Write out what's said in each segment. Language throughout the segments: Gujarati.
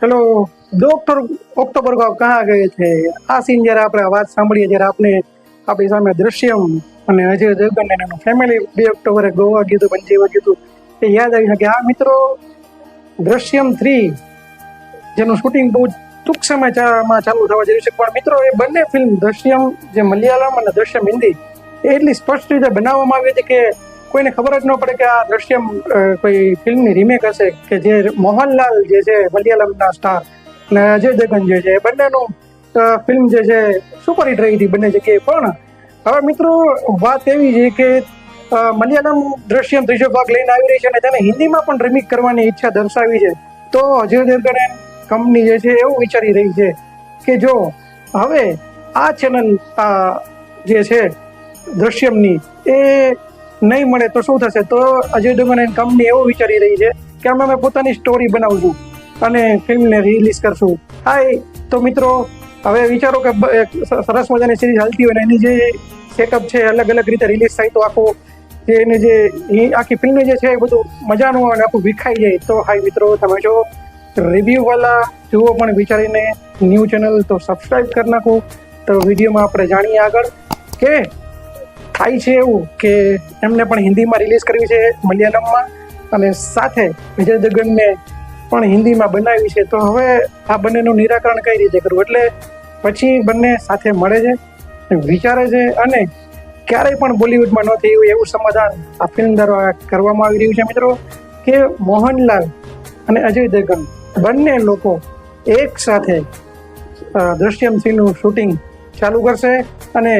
ચલો ડોક્ટર ઓક્ટોબર કો કહા ગયે છે? આ સીન જ્યારે આપણે વાત સાંભળીએ જ્યારે આપણે આપણી સામે દ્રશ્યમ અને અજય દેવગન અને ફેમિલી બે ઓક્ટોબરે ગોવા પંચેવા ગયું હતું એ યાદ આવી શકે. આ મિત્રો, દ્રશ્યમ થ્રી જેનું શૂટિંગ બહુ ટૂંક સમય ચા- ચાલુ થવા જઈ છે. પણ મિત્રો, એ બંને ફિલ્મ દ્રશ્યમ જે મલયાલમ અને દ્રશ્યમ હિન્દી, એ એટલી સ્પષ્ટ રીતે બનાવવામાં આવી હતી કે કોઈને ખબર જ ન પડે કે આ દ્રશ્યમ કોઈ ફિલ્મની રીમેક હશે કે જે મોહનલાલ જે છે, મલયાલમના સ્ટાર અને અજય દેવગન જે છે, એ બંનેનું ફિલ્મ જે છે સુપર હિટ રહી હતી બંને જગ્યાએ. પણ હવે મિત્રો, વાત એવી છે કે મલયાલમ દ્રશ્યમ ત્રીજો ભાગ લઈને આવી રહી છે અને તેને હિન્દીમાં પણ રિમેક કરવાની ઈચ્છા દર્શાવી છે. તો અજય દેવગન કંપની જે છે, એવું વિચારી રહી છે કે જો હવે આ ચેનલ જે છે, દ્રશ્યમની, એ નહીં મળે તો શું થશે? તો અજય દેવગન એન્ડ કંપની એવું વિચારી રહી છે કે અમે અમે પોતાની સ્ટોરી બનાવશું અને ફિલ્મને રિલીઝ કરશું. હાય તો મિત્રો, હવે વિચારો કે સરસ મજાની સિરીઝ હાલતી હોય ને, એની જે સેટઅપ છે, અલગ અલગ રીતે રિલીઝ થાય તો આખો જે એની જે આખી ફિલ્મ જે છે એ બધું મજાનું અને આખું વિખાઈ જાય. તો હાય મિત્રો, તમે જો રિવ્યૂ વાલા જુઓ પણ વિચારીને ન્યૂ ચેનલ તો સબસ્ક્રાઈબ કરી નાખો. તો વિડીયોમાં આપણે જાણીએ આગળ કે થાય છે એવું કે એમને પણ હિન્દીમાં રિલીઝ કરવી છે મલયાલમમાં. અને સાથે વિજય દગનને પણ હિન્દીમાં બનાવી છે. તો હવે આ બંનેનું નિરાકરણ કઈ રીતે કરવું? એટલે પછી બંને સાથે મળે છે, વિચારે છે અને ક્યારેય પણ બોલિવૂડમાં ન થયું એવું સમાધાન આ ફિલ્મ દ્વારા કરવામાં આવી રહ્યું છે મિત્રો કે મોહનલાલ અને અજય દેવગન બંને લોકો એક સાથે દ્રશ્યમ થ્રીનું શૂટિંગ ચાલુ કરશે અને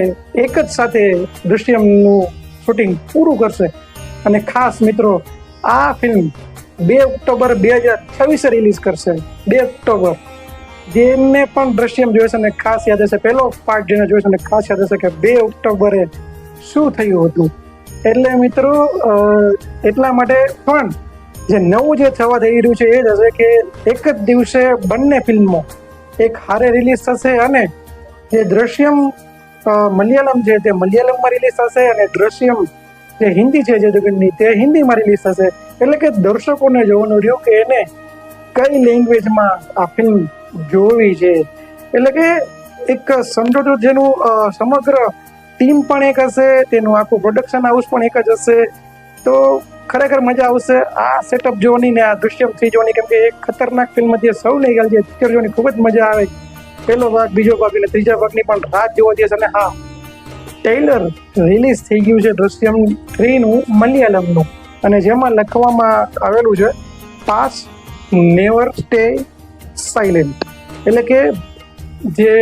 એક જ સાથે દૃશ્યમનું શૂટિંગ પૂરું કરશે. અને ખાસ મિત્રો, આ ફિલ્મ બે ઓક્ટોબર બે હજાર છવ્વીસે રિલીઝ કરશે. બે ઓક્ટોબર. જેમને પણ દ્રશ્યમ જોઈશે અને ખાસ યાદ હશે, પહેલો પાર્ટ જેને જોઈશે અને ખાસ યાદ હશે કે બે ઓક્ટોબરે શું થયું હતું. એટલે મિત્રો એટલા માટે પણ જે નવું જે થવા થઈ રહ્યું છે એ જ હશે કે એક જ દિવસે બંને ફિલ્મો એક હારે રિલીઝ થશે અને જે દ્રશ્યમ મલયાલમ છે તે મલયાલમમાં રિલીઝ થશે અને દ્રશ્યમ જે હિન્દી છે જદુગનની તે હિન્દીમાં રિલીઝ થશે. એટલે કે દર્શકોને જોવાનું રહ્યું કે એને કઈ લેંગ્વેજમાં આ ફિલ્મ જોવી છે. એટલે કે એક સમજો જેનું સમગ્ર ટીમ પણ એક હશે, તેનું આખું પ્રોડક્શન હાઉસ પણ એક જ હશે. તો ખરેખર મજા આવશે. આ સેટઅપ જોવાની ને આ દૃશ્યમ થ્રી જોવાની કેમ કે એક ખતરનાક ફિલ્મ સૌ લઈ ગયેલ છે. પિક્ચર જોવાની ખૂબ જ મજા આવે. પહેલો ભાગ, બીજો ભાગ અને ત્રીજા ભાગની પણ રાત જોવા જઈશ અને હા ટેલર રિલીઝ થઈ ગયું છે દૃશ્યમ થ્રીનું મલયાલમનું અને જેમાં લખવામાં આવેલું છે પાસ નેવર સ્ટે સાયલેન્ટ એટલે કે જે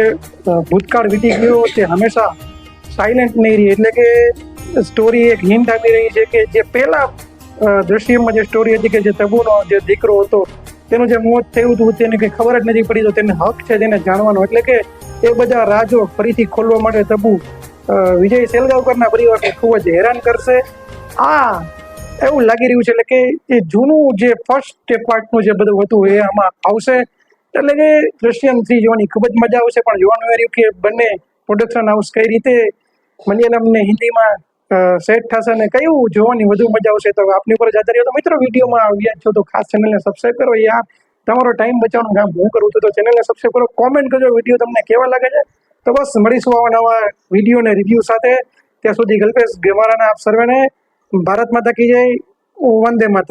ભૂતકાળ વીતી ગયો તે હંમેશા સાયલેન્ટ નહીં રહી. એટલે કે સ્ટોરી એક હિન્ટ આપી રહી છે કે જે પહેલા દ્રશ્યમાં જે સ્ટોરી હતી કે જે તબુનો જે દીકરો હતો તેનું જે મોત થયું હતું તેને કંઈ ખબર જ નથી પડી, તો તેને હક છે તેને જાણવાનો. એટલે કે એ બધા રાજો ફરીથી ખોલવા માટે તબુ વિજય સેલગાંવકરના પરિવારને ખૂબ જ હેરાન કરશે. આ એવું લાગી રહ્યું છે એટલે કે એ જૂનું જે ફર્સ્ટ પાર્ટનું જે બધું હતું એ આમાં આવશે. એટલે કે દ્રશ્યમ થ્રી જોવાની ખૂબ જ મજા આવશે, પણ જોવાનું એ રહ્યું કે બંને પ્રોડક્શન હાઉસ કઈ રીતે મલયાલમને હિન્દીમાં સેટ થશે અને કયું જોવાની વધુ મજા આવશે તો આપની ઉપર જ રહ્યો તો મિત્રો વિડીયોમાં આવ્યા છો તો ખાસ ચેનલને સબસ્ક્રાઈબ કરો. યાર તમારો ટાઈમ બચાવવાનું કામ હું કરું છું તો ચેનલને સબસ્ક્રાઈબ કરો. કોમેન્ટ કરજો, વીડિયો તમને કેવા લાગે છે? તો બસ મળીશું આવા નવા વીડિયો ને રિવ્યૂ સાથે. ત્યાં સુધી ગલ્પેશ ગેમારાના આપ સર્વેને ભારત માતા કી જય. વંદે માતરમ.